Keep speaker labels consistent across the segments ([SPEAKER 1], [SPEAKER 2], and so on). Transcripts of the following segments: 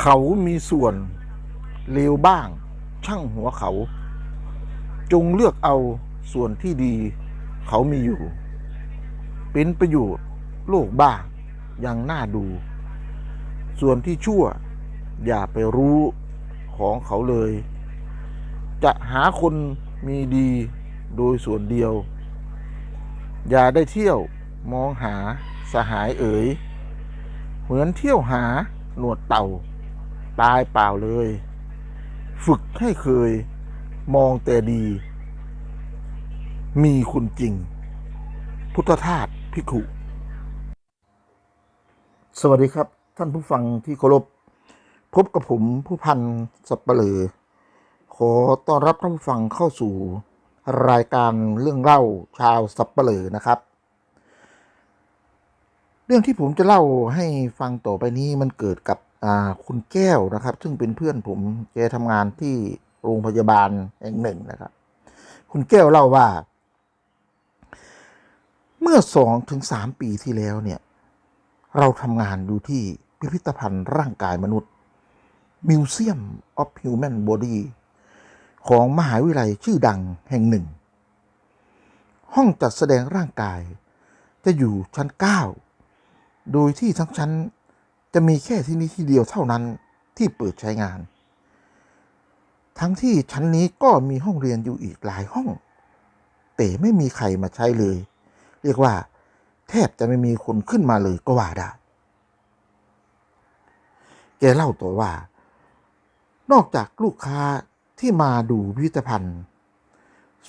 [SPEAKER 1] เขามีส่วนเลวบ้าง ช่างหัวเขา จงเลือกเอาส่วนที่ดี เขามีอยู่ เป็นประโยชน์โลกบ้างยังน่าดู ส่วนที่ชั่ว อย่าไปรู้ของเขาเลย จะหาคนมีดีโดยส่วนเดียว อย่าได้เที่ยวมองหาสหายเอ๋ย เหมือนเที่ยวหาหนวดเต่า ตายเปล่าเลย ฝึกให้เคยมองแต่ดี มีคุณจริง พุทธทาสพิขุ สวัสดีครับ ท่านผู้ฟังที่เคารพ พบกับผมผู้พันสับเปลือขอต้อนรับท่านผู้ฟังเข้าสู่รายการเรื่องเล่าชาวสับเปลือนะครับเรื่องที่ผมจะเล่าให้ฟังต่อไปนี้มันเกิดกับ คุณแก้วนะครับ ซึ่งเป็นเพื่อนผมแกทำงานที่โรงพยาบาลแห่งหนึ่งนะครับ คุณแก้วเล่าว่า เมื่อสองถึงสามปีที่แล้วเนี่ย เราทำงานอยู่ที่พิพิธภัณฑ์ร่างกายมนุษย์ Museum of Human Body ของมหาวิทยาลัยชื่อดังแห่งหนึ่ง ห้องจัดแสดงร่างกาย จะอยู่ชั้น 9 โดยที่ทั้งชั้น จะมีแค่ที่นี้ที่เดียวเท่านั้นที่เปิดใช้งาน ทั้งที่ชั้นนี้ก็มีห้องเรียนอยู่อีกหลายห้อง แต่ไม่มีใครมาใช้เลย เรียกว่า แทบจะไม่มีคนขึ้นมาเลยก็ว่าได้ แกเล่าต่อว่า นอกจากลูกค้าที่มาดูพิพิธภัณฑ์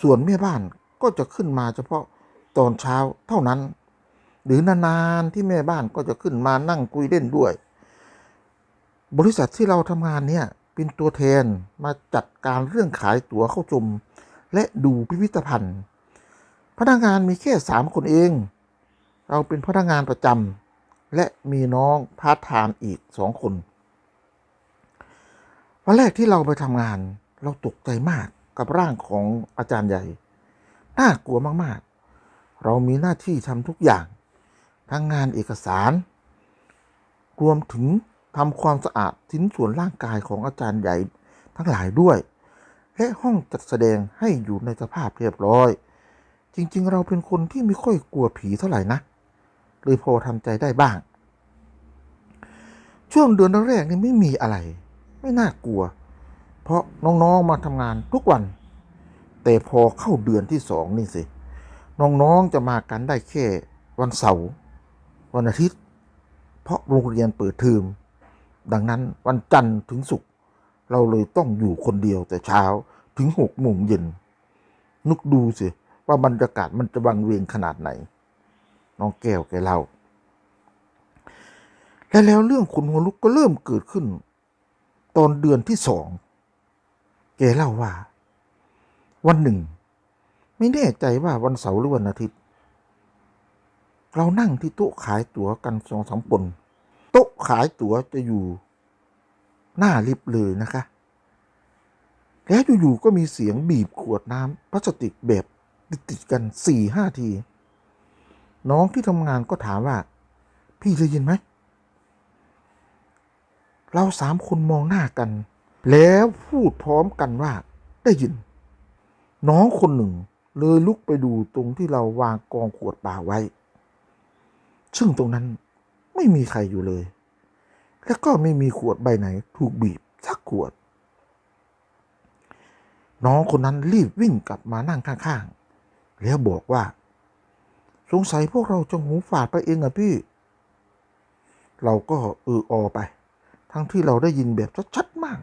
[SPEAKER 1] ส่วนแม่บ้านก็จะขึ้นมาเฉพาะตอนเช้าเท่านั้น หรือนานๆที่แม่บ้านก็จะขึ้นมานั่งคุยเล่นด้วย บริษัทที่เราทำงานเนี่ยเป็นตัวแทนมาจัดการเรื่องขายตั๋วเข้าชม และดูพิพิธภัณฑ์ พนักงานมีแค่สามคนเอง เราเป็นพนักงานประจำและมีน้องพาร์ทไทม์อีกสองคน วันแรกที่เราไปทำงาน เราตกใจมากกับร่างของอาจารย์ใหญ่ น่ากลัวมากๆ เรามีหน้าที่ทำทุกอย่าง ทั้งงานเอกสาร รวมถึงทำความสะอาดชิ้นส่วนร่างกายของอาจารย์ใหญ่ทั้งหลายด้วย และห้องจัดแสดงให้อยู่ในสภาพเรียบร้อย จริง ๆ เราเป็นคนที่ไม่ค่อยกลัวผีเท่าไหร่นะเลยพอทำใจได้บ้าง ช่วงเดือนแรกนี่ไม่มีอะไร ไม่น่ากลัว เพราะน้องๆมาทำงานทุกวัน แต่พอเข้าเดือนที่สองนี่สิ น้องๆจะมากันได้แค่วันเสาร์ วันอาทิตย์ เพราะโรงเรียนเปิดเทอมดังนั้นวันจันทร์ถึงศุกร์เราเลยต้องอยู่คนเดียวแต่เช้าถึงหกโมงเย็นนึกดูสิว่าบรรยากาศมันจะบังเวงขนาดไหน น้องแก้วแกเล่าและแล้วเรื่องขนหัวลุกก็เริ่มเกิดขึ้น ตอนเดือนที่สองแกเล่าว่า วันหนึ่ง ไม่แน่ใจว่าวันเสาร์หรือวันอาทิตย์ เรานั่งที่โต๊ะขายตั๋วกันสองสามคนโต๊ะขายตั๋วจะอยู่หน้าลิฟต์เลยนะคะ แล้วอยู่ๆก็มีเสียงบีบขวดน้ำพลาสติกแบบติดๆกันสี่ห้าที น้องที่ทำงานก็ถามว่า พี่ได้ยินไหม เราสามคนมองหน้ากัน แล้วพูดพร้อมกันว่า ได้ยิน น้องคนหนึ่ง เลยลุกไปดูตรงที่เราวางกองขวดเปล่าไว้ ซึ่งตรงนั้นไม่มีใครอยู่เลย และก็ไม่มีขวดใบไหนถูกบีบสักขวด น้องคนนั้นรีบวิ่งกลับมานั่งข้างๆ แล้วบอกว่า สงสัยพวกเราจะหูฝาดไปเองอะพี่ เราก็เอออไป ทั้งที่เราได้ยินแบบชัดๆมาก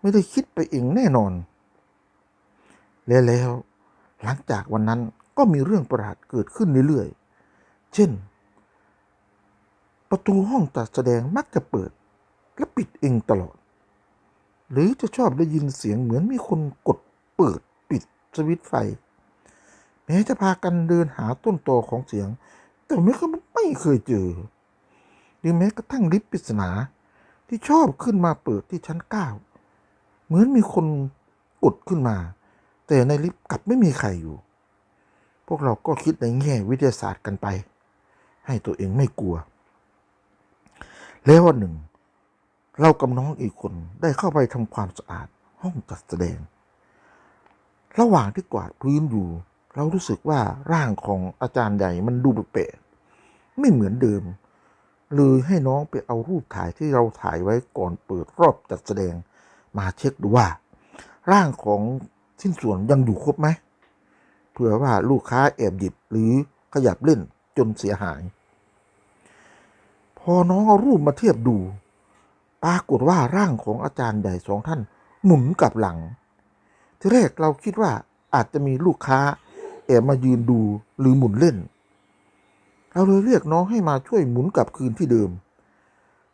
[SPEAKER 1] ไม่ได้คิดไปเองแน่นอน และแล้วหลังจากวันนั้นก็มีเรื่องประหลาดเกิดขึ้นเรื่อยๆ เช่น ประตูห้องจัดแสดงมักจะเปิด และปิดเองตลอด หรือจะชอบได้ยินเสียงเหมือนมีคนกดเปิดปิดสวิตช์ไฟ แม้จะพากันเดินหาต้นตอของเสียง แต่ไม่เคยไม่เคยเจอ หรือแม้กระทั่งลิฟต์ปริศนาที่ชอบขึ้นมาเปิดที่ชั้นเก้าเหมือนมีคนกดขึ้นมา แต่ในลิฟต์กลับไม่มีใครอยู่ พวกเราก็คิดในแง่วิทยาศาสตร์กันไป ให้ตัวเองไม่กลัว แล้ววันหนึ่ง เรากับน้องอีกคนได้เข้าไปทำความสะอาดห้องจัดแสดง ระหว่างที่กวาดพื้นอยู่ เรารู้สึกว่าร่างของอาจารย์ใหญ่มันดูแปลกไม่เหมือนเดิมเลยให้น้องไปเอารูปถ่ายที่เราถ่ายไว้ก่อนเปิดรอบจัดแสดง มาเช็คดูว่า ร่างของชิ้นส่วนยังอยู่ครบไหมเผื่อว่าลูกค้าแอบหยิบหรือขยับเล่นจนเสียหาย พอน้องเอารูปมาเทียบดู ปรากฏว่าร่างของอาจารย์ใหญ่สองท่าน หมุนกลับหลัง ที่แรกเราคิดว่าอาจจะมีลูกค้า แอบมายืนดูหรือหมุนเล่น เราเลยเรียกน้องให้มาช่วยหมุนกลับคืนที่เดิม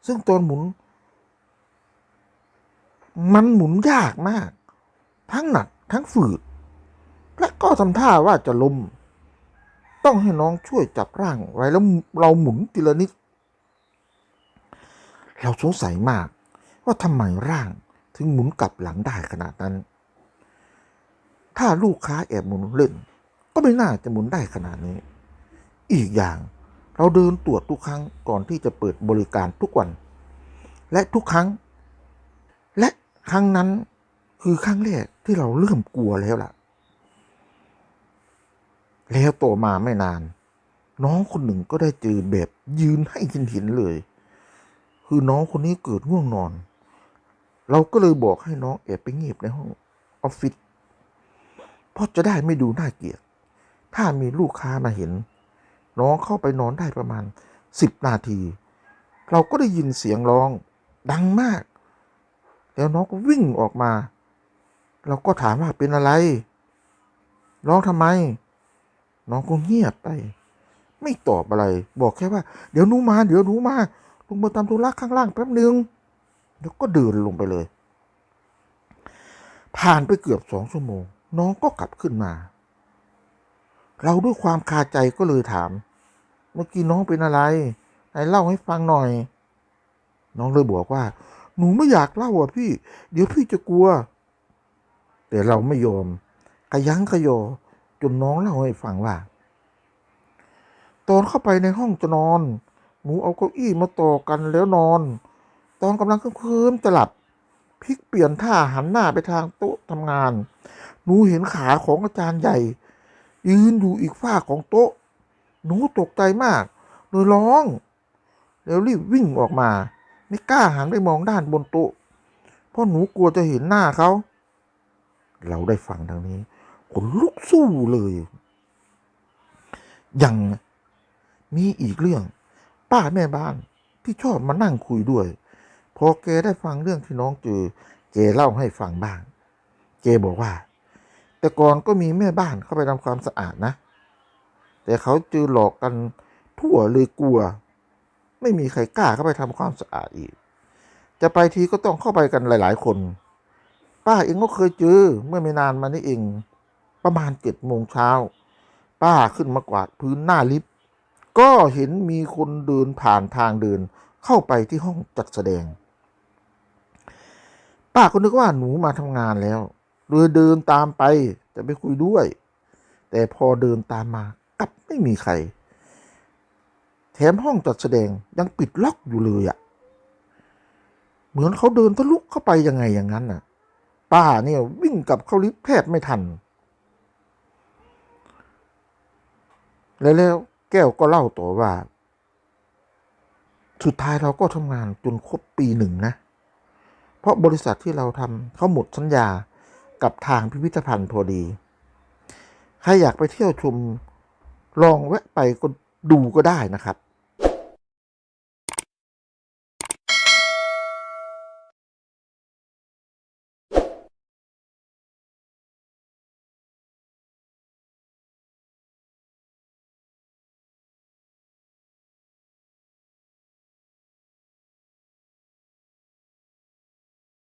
[SPEAKER 1] ซึ่งตอนหมุน มันหมุนยากมาก ทั้งหนักทั้งฝืด และก็ทำท่าว่าจะล้มต้องให้น้องช่วยจับร่างไว้แล้วเราหมุนทีละนิด เราสงสัยมากว่าทำไมร่างถึงหมุนกลับหลังได้ขนาดนั้น ถ้าลูกค้าแอบหมุนเล่น ก็ไม่น่าจะหมุนได้ขนาดนี้ อีกอย่างเราเดินตรวจทุกครั้งก่อนที่จะเปิดบริการทุกวัน และทุกครั้ง และครั้งนั้นคือครั้งแรกที่เราเริ่มกลัวแล้วล่ะ แล้วต่อมาไม่นาน น้องคนหนึ่งก็ได้เจอแบบยืนให้เห็นเห็นเลย คือน้องคนนี้เกิดง่วงนอน เราก็เลยบอกให้น้องแอบไปเงียบในห้องออฟฟิศเพราะจะได้ไม่ดูน่าเกลียด ถ้ามีลูกค้ามาเห็น น้องเข้าไปนอนได้ประมาณสิบนาที เราก็ได้ยินเสียงร้องดังมาก แล้วน้องก็วิ่งออกมา เราก็ถามว่าเป็นอะไร ร้องทำไม น้องก็เงียบไป ไม่ตอบอะไร บอกแค่ว่า เดี๋ยวหนูมา เดี๋ยวหนูมา ลงมาทำธุระข้างล่างแป๊บหนึ่งแล้วก็เดินลงไปเลย ผ่านไปเกือบสองชั่วโมง น้องก็กลับขึ้นมา เราด้วยความคาใจก็เลยถาม เมื่อกี้น้องเป็นอะไรไหนเล่าให้ฟังหน่อย น้องเลยบอกว่า หนูไม่อยากเล่าอะพี่ เดี๋ยวพี่จะกลัว แต่เราไม่ยอมขยันขยอจนน้องเล่าให้ฟังว่า ตอนเข้าไปในห้องจะนอน หนูเอาเก้าอี้มาต่อกันแล้วนอน ตอนกำลังเคลิ้มจะหลับพลิกเปลี่ยนท่าหันหน้าไปทางโต๊ะทำงาน หนูเห็นขาของอาจารย์ใหญ่ ยืนอยู่อีกฝ้าของโต๊ะ หนูตกใจมากเลยร้อง แล้วรีบวิ่งออกมา ไม่กล้าหันไปมองด้านบนโต๊ะ เพราะหนูกลัวจะเห็นหน้าเขา เราได้ฟังทางนี้ขนลุกสู้เลย ยังมีอีกเรื่อง ป้าแม่บ้านที่ชอบมานั่งคุยด้วย พอแกได้ฟังเรื่องที่น้องเจอเจเล่าให้ฟังบ้าง เจบอกว่า แต่ก่อนก็มีแม่บ้านเข้าไปทำความสะอาดนะ แต่เขาเจอหลอกกันทั่วเลยกลัว ไม่มีใครกล้าเข้าไปทำความสะอาดอีก จะไปทีก็ต้องเข้าไปกันหลาย ๆ คน ป้าเองก็เคยเจอเมื่อไม่นานมานี้เอง ประมาณเจ็ดโมงเช้า ป้าขึ้นมากวาดพื้นหน้าลิฟต์ ก็เห็นมีคนเดินผ่านทางเดินเข้าไปที่ห้องจัดแสดง ป้าก็นึกว่าหนูมาทำงานแล้วเลยเดินตามไปจะไปคุยด้วย แต่พอเดินตามมากลับไม่มีใคร แถมห้องจัดแสดงยังปิดล็อกอยู่เลยอะ่ะเหมือนเขาเดินทะลุเข้าไปยังไงอย่างนั้นน่ะ ป้าเนี่ยวิ่งกลับเข้าลิฟต์แทบไม่ทัน แล้วแล้ว แก้วก็เล่าต่อว่า สุดท้ายเราก็ทำงานจนครบปีหนึ่งนะ เพราะบริษัทที่เราทำเขาหมดสัญญากับทางพิพิธภัณฑ์พอดี ใครอยากไปเที่ยวชมลองแวะไปก็ดูก็ได้นะครับ